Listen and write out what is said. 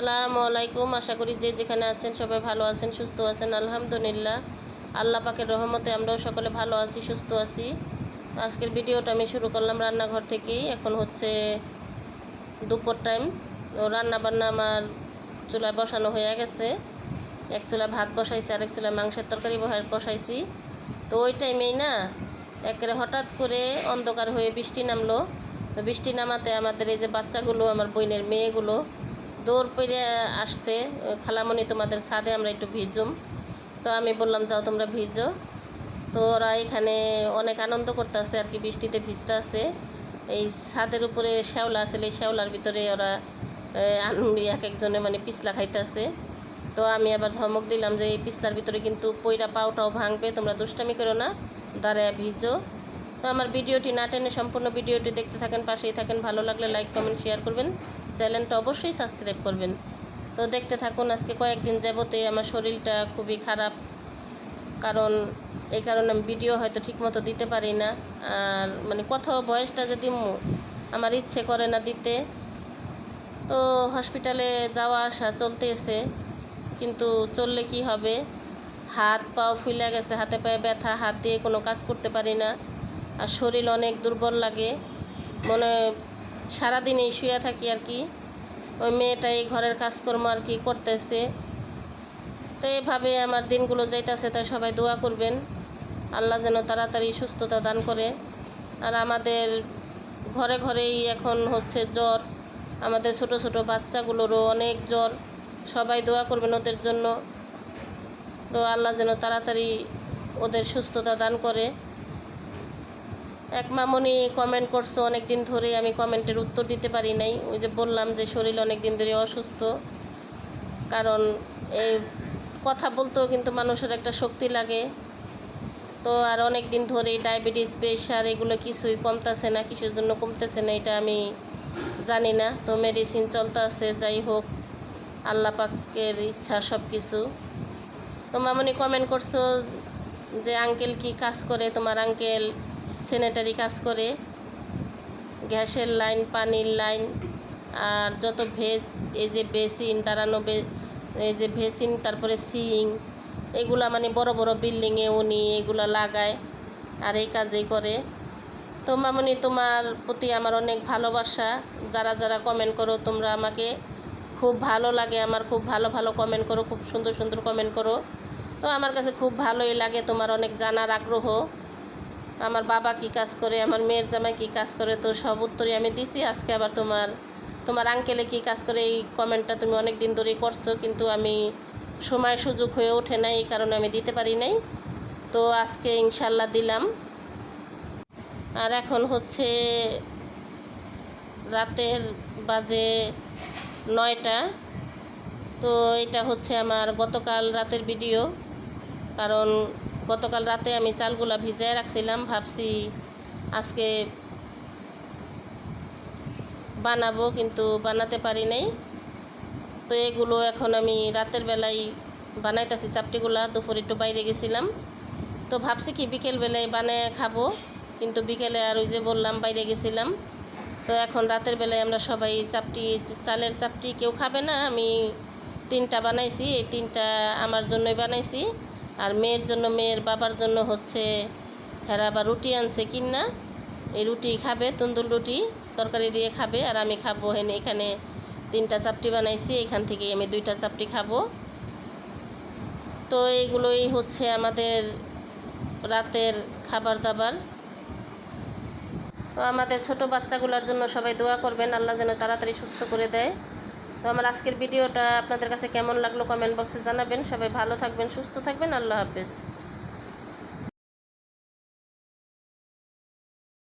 আসসালামু আলাইকুম। আশা করি যে যেখানে আছেন সবাই ভালো আছেন, সুস্থ আছেন। আলহামদুলিল্লাহ। আল্লাহ পাকের রহমতে আমরাও সকলে ভালো আছি, সুস্থ আছি। আজকের ভিডিওটা আমি শুরু করলাম রান্নাঘর থেকেই। এখন হচ্ছে দুপুর টাইম রান্না বান্না আমার চুলায় বসানো হয়ে গেছে। এক চুলা ভাত বসাইছি আর এক চুলা মাংসের তরকারি বসাইছি। তো ওই টাইমেই না, একেবারে হঠাৎ করে অন্ধকার হয়ে বৃষ্টি নামলো। তো বৃষ্টি নামাতে আমাদের এই যে বাচ্চাগুলো, আমার বোনের মেয়েগুলো দৌড় পেরে আসছে খালামণি তোমাদের ছাদে, আমরা একটু ভিজুম। তো আমি বললাম, যাও তোমরা ভিজো। তো ওরা এখানে অনেক আনন্দ করতেছে, আর কি, বৃষ্টিতে ভিজতে আছে এই ছাদের উপরে শ্যাওলা আসলে এই শ্যাওলার ভিতরে ওরা এক একজনে মানে পিছলা খাইতেছে। তো আমি আবার ধমক দিলাম যে, এই পিছলার ভিতরে কিন্তু পইরা পাওটাও ভাঙবে, তোমরা দুষ্টামি করো না, দাঁড়ায় ভিজো। তো আমার ভিডিওটি না টেনে সম্পূর্ণ ভিডিওটি দেখতে থাকেন, পাশেই থাকেন। ভালো লাগলে লাইক কমেন্ট শেয়ার করবেন। চ্যানেলটা অবশ্যই সাবস্ক্রাইব করবেন। তো দেখতে থাকুন, আজকে কয়েকদিন যাবতে আমার শরীরটা খুবই খারাপ। কারণ এই কারণে আমি ভিডিও হয়তো ঠিকমতো দিতে পারি না। আর মানে কোথাও বয়সটা যদি আমার ইচ্ছে করে না দিতে, তো হসপিটালে যাওয়া আসা চলতেছে। কিন্তু চললে কি হবে? হাত পাও ফুলে গেছে হাতে পায়ে ব্যথা, হাত দিয়ে কোনো কাজ করতে পারি না। আর শরীর অনেক দুর্বল লাগে। মনে সারাদিনেই শুয়ে থাকি আর কি। ওই মেয়েটা এই ঘরের কাজকর্ম আর কি করতেছে। তো এভাবে আমার দিনগুলো যাইতেছে, তাই সবাই দোয়া করবেন। আল্লাহ যেন তাড়াতাড়ি সুস্থতা দান করে। আর আমাদের ঘরে ঘরেই এখন হচ্ছে জ্বর। আমাদের ছোট ছোট বাচ্চাগুলোরও অনেক জ্বর। সবাই দোয়া করবেন ওদের জন্য। তো আল্লাহ যেন তাড়াতাড়ি ওদের সুস্থতা দান করে। এক মামনি কমেন্ট করছ অনেক দিন ধরে আমি কমেন্টের উত্তর দিতে পারি নাই। ওই যে বললাম যে শরীর অনেক দিন ধরে অসুস্থ। কারণ এই কথা বলতেও কিন্তু মানুষের একটা শক্তি লাগে। তো আর অনেক দিন ধরেই ডায়াবেটিস প্রেশার এগুলো কিছুই কমতেছে না, কিসের জন্য কমতেছে না এটা আমি জানি না। তো মেডিসিন চলতে আছে যাই হোক, আল্লাহ পাকের ইচ্ছা সব কিছু তো মামনি কমেন্ট করছ যে আঙ্কেল কি কাজ করে? তোমার আঙ্কেল স্যানিটারি কাজ করে, গ্যাসের লাইন, পানির লাইন, আর যত ভেজ, এই যে বেসিন দাঁড়ানো বে- এই যে ভেসিন, তারপরে সিং এগুলা মানে বড় বড় বিল্ডিংয়ে উনি এগুলা লাগায় আর এই কাজেই করে। তো মামনি, তোমার প্রতি আমার অনেক ভালোবাসা। যারা যারা কমেন্ট করো, তোমরা আমাকে খুব ভালো লাগে। আমার খুব ভালো ভালো কমেন্ট করো, খুব সুন্দর সুন্দর কমেন্ট করো। তো আমার কাছে খুব ভালোই লাগে। তোমার অনেক জানার আগ্রহ। আমার বাবা কি কাজ করে, আমার মেয়ের জামাই কি কাজ করে, তো সব উত্তরই আমি দিছি। আজকে আবার তোমার তোমার আঙ্কেলে কি কাজ করে এই কমেন্টটা তুমি অনেক দিন ধরেই করছ, কিন্তু আমি সময় সুযোগ হয়ে ওঠে নাই, এই কারণে আমি দিতে পারি নাই। তো আজকে ইনশাল্লাহ দিলাম। আর এখন হচ্ছে রাতের বাজে নয়টা। তো এটা হচ্ছে আমার গতকাল রাতের ভিডিও কারণ গতকাল রাতে আমি চালগুলা ভিজায় রাখছিলাম, ভাবছি আজকে বানাবো কিন্তু বানাতে পারি নাই। তো এগুলো এখন আমি রাতের বেলায় বানাইতেছি, চাপটিগুলা দুপুর একটু বাইরে গেছিলাম। তো ভাবছি কি বিকেলবেলায় বানায় খাব, কিন্তু বিকেলে আর ওই যে বললাম বাইরে গেছিলাম। তো এখন রাতের বেলায় আমরা সবাই চাপটি, চালের চাপটি কেউ খাবে না, আমি তিনটা বানাইছি, এই তিনটা আমার জন্যই বানাইছি। আর মেয়ের জন্য, মেয়ের বাবার জন্য হচ্ছে হেরা আবার রুটি আনছে কিনা এই রুটি খাবে, তন্দুর রুটি তরকারি দিয়ে খাবে আর আমি খাব হেনে, এখানে তিনটা চাপটি বানাইছি, এখান থেকে আমি দুইটা চাপটি খাব। তো এইগুলোই হচ্ছে আমাদের রাতের খাবার দাবার তো আমাদের ছোট বাচ্চাগুলোর জন্য সবাই দোয়া করবেন, আল্লাহ যেন তাড়াতাড়ি সুস্থ করে দেয়। তো আমার আজকের ভিডিওটা আপনাদের কাছে কেমন লাগল কমেন্ট বক্সে জানাবেন। সবাই ভালো থাকবেন, সুস্থ থাকবেন। আল্লাহ হাফেজ।